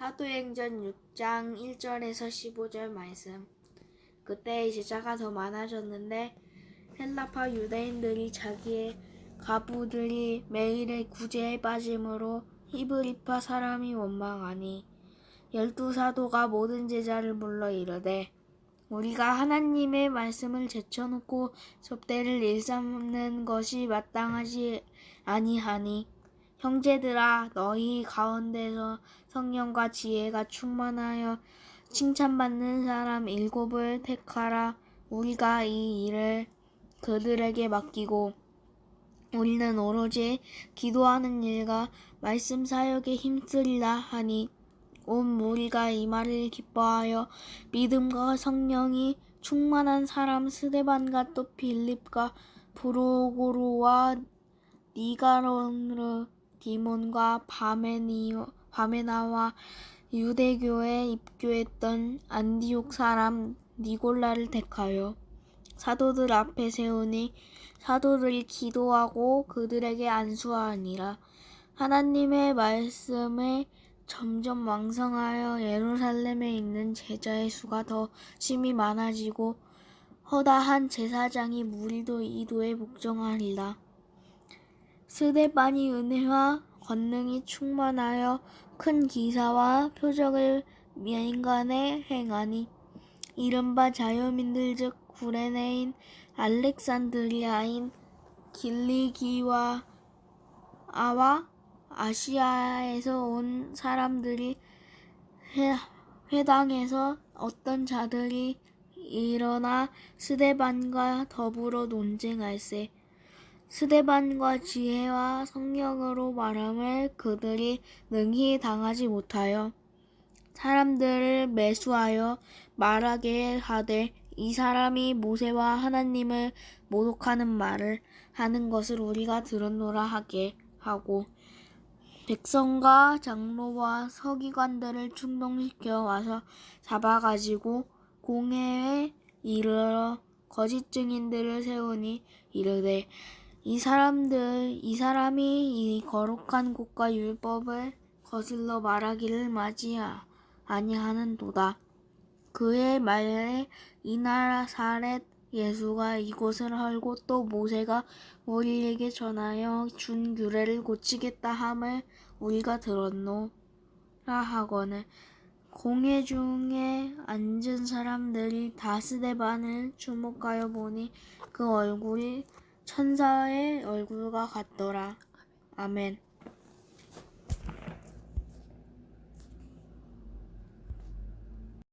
사도행전 6장 1절에서 15절 말씀. 그때 제자가 더 많아졌는데 헬라파 유대인들이 자기의 가부들이 매일의 구제에 빠짐으로 히브리파 사람이 원망하니 열두 사도가 모든 제자를 불러 이르되 우리가 하나님의 말씀을 제쳐놓고 접대를 일삼는 것이 마땅하지 아니하니 형제들아 너희 가운데서 성령과 지혜가 충만하여 칭찬받는 사람 일곱을 택하라. 우리가 이 일을 그들에게 맡기고 우리는 오로지 기도하는 일과 말씀 사역에 힘쓰리라 하니 온 무리가 이 말을 기뻐하여 믿음과 성령이 충만한 사람 스데반과 또 빌립과 브로고로와 니가로르 디몬과 바메나와 유대교에 입교했던 안디옥 사람 니골라를 택하여 사도들 앞에 세우니 사도들이 기도하고 그들에게 안수하니라 하나님의 말씀에 점점 왕성하여 예루살렘에 있는 제자의 수가 더 심히 많아지고 허다한 제사장이 무리도 이도에 복종하리라. 스데반이 은혜와 권능이 충만하여 큰 기사와 표적을 민간에 행하니 이른바 자유민들 즉 구레네인 알렉산드리아인 길리기와 아와 아시아에서 온 사람들이 회, 회당에서 어떤 자들이 일어나 스데반과 더불어 논쟁할세 스데반과 지혜와 성령으로 말함을 그들이 능히 당하지 못하여 사람들을 매수하여 말하게 하되 이 사람이 모세와 하나님을 모독하는 말을 하는 것을 우리가 들었노라 하게 하고 백성과 장로와 서기관들을 충동시켜 와서 잡아가지고 공회에 이르러 거짓 증인들을 세우니 이르되 이 사람들 이 사람이 이 거룩한 곳과 율법을 거슬러 말하기를 맞이하 아니하는 도다. 그의 말에 이나사렛 예수가 이곳을 헐고 또 모세가 우리에게 전하여 준 규례를 고치겠다 함을 우리가 들었노라 하거늘 공회 중에 앉은 사람들이 다스데반을 주목하여 보니 그 얼굴이 천사의 얼굴과 같더라. 아멘.